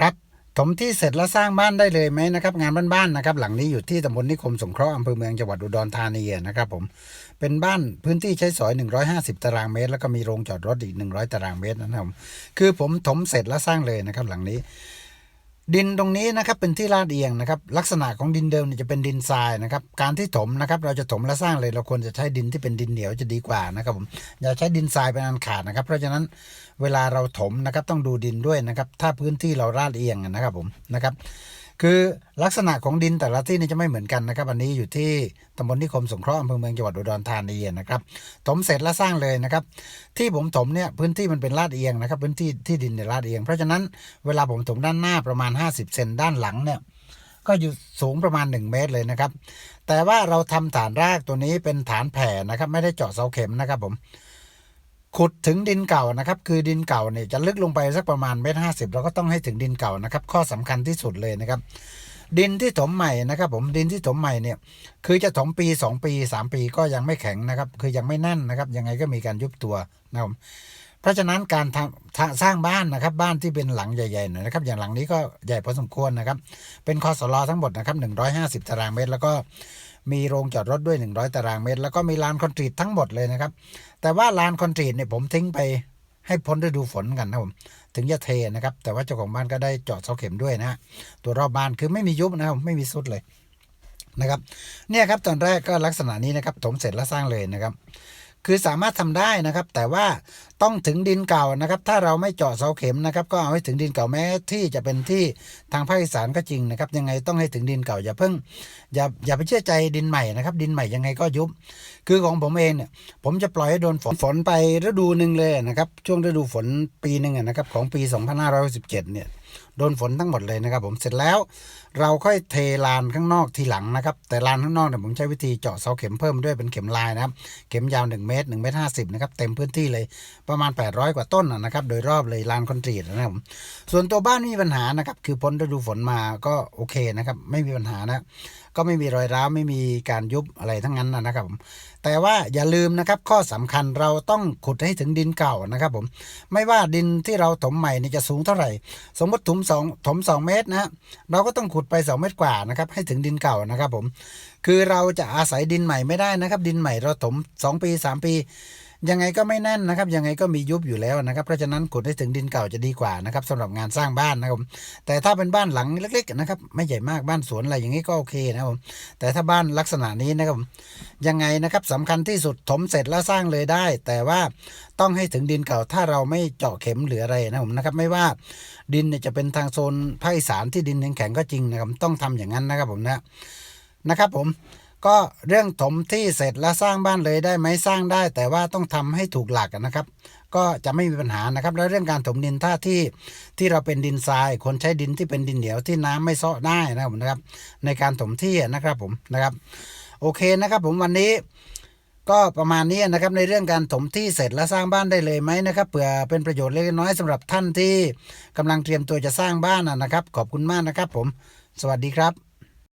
ครับถมที่เสร็จแล้วสร้างบ้านได้เลยไหมนะครับ งานบ้านๆนะครับ หลังนี้อยู่ที่ตำบลนิคมสงเคราะห์อำเภอเมืองจังหวัดอุดรธานีนะครับผมเป็นบ้านพื้นที่ใช้สอย 150 ตารางเมตร แล้วก็มีโรงจอดรถอีก 100 ตารางเมตรนะครับผมคือผมถมเสร็จแล้วสร้างเลยนะครับ หลังนี้ ดินตรงนี้นะครับเป็นที่ลาดเอียงนะครับลักษณะของดินเดิมเนี่ยจะเป็นดินทรายนะครับการที่ถมนะครับเราจะถมและสร้างเลยเราควรจะใช้ดินที่เป็นดินเหนียวจะดีกว่านะครับผมอย่าใช้ดินทรายเป็นอันขาดนะครับ เพราะฉะนั้นเวลาเราถมนะครับต้องดูดินด้วยนะครับถ้าพื้นที่เราลาดเอียงนะครับผมนะครับ คือลักษณะของดินแต่ละที่นี่จะไม่เหมือนกันนะครับ อันนี้อยู่ที่ตำบลนิคมสงเคราะห์อำเภอเมืองจังหวัดอุดรธานีนะครับถมเสร็จแล้วสร้างเลยนะครับ ที่ผมถมเนี่ยพื้นที่มันเป็นลาดเอียงนะครับ พื้นที่ที่ดินเนี่ยลาดเอียง เพราะฉะนั้นเวลาผมถมด้านหน้าประมาณ 50 เซนด้านหลังเนี่ยก็อยู่สูงประมาณ 1 เมตรเลยนะครับ แต่ว่าเราทำฐานรากตัวนี้เป็นฐานแผ่นะครับ ไม่ได้เจาะเสาเข็มนะครับผม ขุดถึงดินเก่านะครับคือดินเก่าเนี่ยจะลึกลงไปสักประมาณเมตรห้าสิบเราก็ต้องให้ถึงดินเก่านะครับ ข้อสำคัญที่สุดเลยนะครับ ดินที่ถมใหม่นะครับ ผมดินที่ถมใหม่เนี่ยคือจะถมปี 2 ปี 3 ปีก็ยังไม่แข็งนะครับ คือยังไม่แน่นนะครับ ยังไงก็มีการยุบตัวนะครับเพราะฉะนั้นการทำสร้างบ้านนะครับ บ้านที่เป็นหลังใหญ่ๆหน่อยนะครับ อย่างหลังนี้ก็ใหญ่พอสมควรนะครับ เป็นคอสลอทั้งหมดนะครับ150 ตารางเมตร แล้วก็ มีโรงจอดรถด้วย 100 ตารางเมตร แล้วก็มีลานคอนกรีตทั้งหมดเลยนะครับ แต่ว่าลานคอนกรีตเนี่ยผมทิ้งไปให้พ้นฤดูฝนกันนะผมถึงจะเทนะครับ แต่ว่าเจ้าของบ้านก็ได้เจาะเสาเข็มด้วยนะฮะตัวรอบบ้านคือไม่มียุบนะครับไม่มีสุดเลยนะครับ เนี่ยครับตอนแรกก็ลักษณะนี้นะครับถมเสร็จแล้วสร้างเลยนะครับ คือสามารถทำได้นะครับ แต่ว่าต้องถึงดินเก่านะครับ ถ้าเราไม่เจาะเสาเข็มนะครับ ก็เอาให้ถึงดินเก่าแม้ที่จะเป็นที่ทางภาคอีสานก็จริงนะครับ ยังไงต้องให้ถึงดินเก่าอย่าเพิ่งอย่าอย่าไปเชื่อใจดินใหม่นะครับ ดินใหม่ยังไงก็ยุบ คือของผมเองเนี่ยผมจะปล่อยให้โดนฝนฝนไปฤดูหนึ่งเลยนะครับ ช่วงฤดูฝนปีหนึ่งนะครับของปี 2567เนี่ย โดนฝนทั้งหมดเลยนะครับ ผมเสร็จแล้ว เราค่อยเทลานข้างนอกทีหลังนะครับ แต่ลานข้างนอกเนี่ยผมใช้วิธีเจาะเสาเข็มเพิ่มด้วยเป็นเข็มลายนะครับ เข็มยาว 1 เมตร1เมตร50นะครับเต็มพื้นที่เลยประมาณ 800 กว่าต้นนะครับ โดยรอบเลยลานคอนกรีตนะครับผมส่วนตัวบ้านไม่มีปัญหานะครับคือพ้นฤดูฝนมาก็โอเคนะครับไม่มีปัญหานะก็ไม่มีรอยร้าวไม่มีการยุบอะไรทั้งนั้นนะครับผมแต่ว่าอย่าลืมนะครับข้อสำคัญเราต้องขุดให้ถึงดินเก่านะครับผมไม่ว่าดินที่เราถมใหม่นี่จะสูงเท่าไหร่ สมมติถมสองถมสองเมตรนะฮะเราก็ต้องขุดไปสองเมตรกว่านะครับให้ถึงดินเก่านะครับผมคือเราจะอาศัยดินใหม่ไม่ได้นะครับ ดินใหม่เราถมสองปีสามปี ยังไงก็ไม่แน่นนะครับยังไงก็มียุบอยู่แล้วนะครับเพราะฉะนั้นขุดให้ถึงดินเก่าจะดีกว่านะครับสำหรับงานสร้างบ้านนะครับแต่ถ้าเป็นบ้านหลังเล็กๆนะครับไม่ใหญ่มากบ้านสวนอะไรอย่างนี้ก็โอเคนะครับผมแต่ถ้าบ้านลักษณะนี้นะครับยังไงนะครับสำคัญที่สุดถมเสร็จแล้วสร้างเลยได้ แต่ว่าต้องให้ถึงดินเก่าถ้าเราไม่เจาะเข็มหรืออะไรนะผมนะครับไม่ว่าดินจะเป็นทางโซนภาคอีสานที่ดินแข็งๆก็จริงนะครับต้องทำอย่างนั้นนะครับผมนะนะครับผม ก็เรื่องถมที่เสร็จแล้วสร้างบ้านเลยได้ไหมสร้างได้ แต่ว่าต้องทำให้ถูกหลักนะครับ ก็จะไม่มีปัญหานะครับ แล้วเรื่องการถมดินถ้าที่ที่เราเป็นดินทราย คนใช้ดินที่เป็นดินเหนียวที่น้ำไม่ซาะได้นะครับผมนะครับ ในการถมที่นะครับผมนะครับ โอเคนะครับผมวันนี้ก็ประมาณนี้นะครับในเรื่องการถมที่เสร็จแล้วสร้างบ้านได้เลยไหมนะครับเผื่อเป็นประโยชน์เล็กน้อยสำหรับท่านที่กำลังเตรียมตัวจะสร้างบ้านนะครับ ขอบคุณมากนะครับผม สวัสดีครับ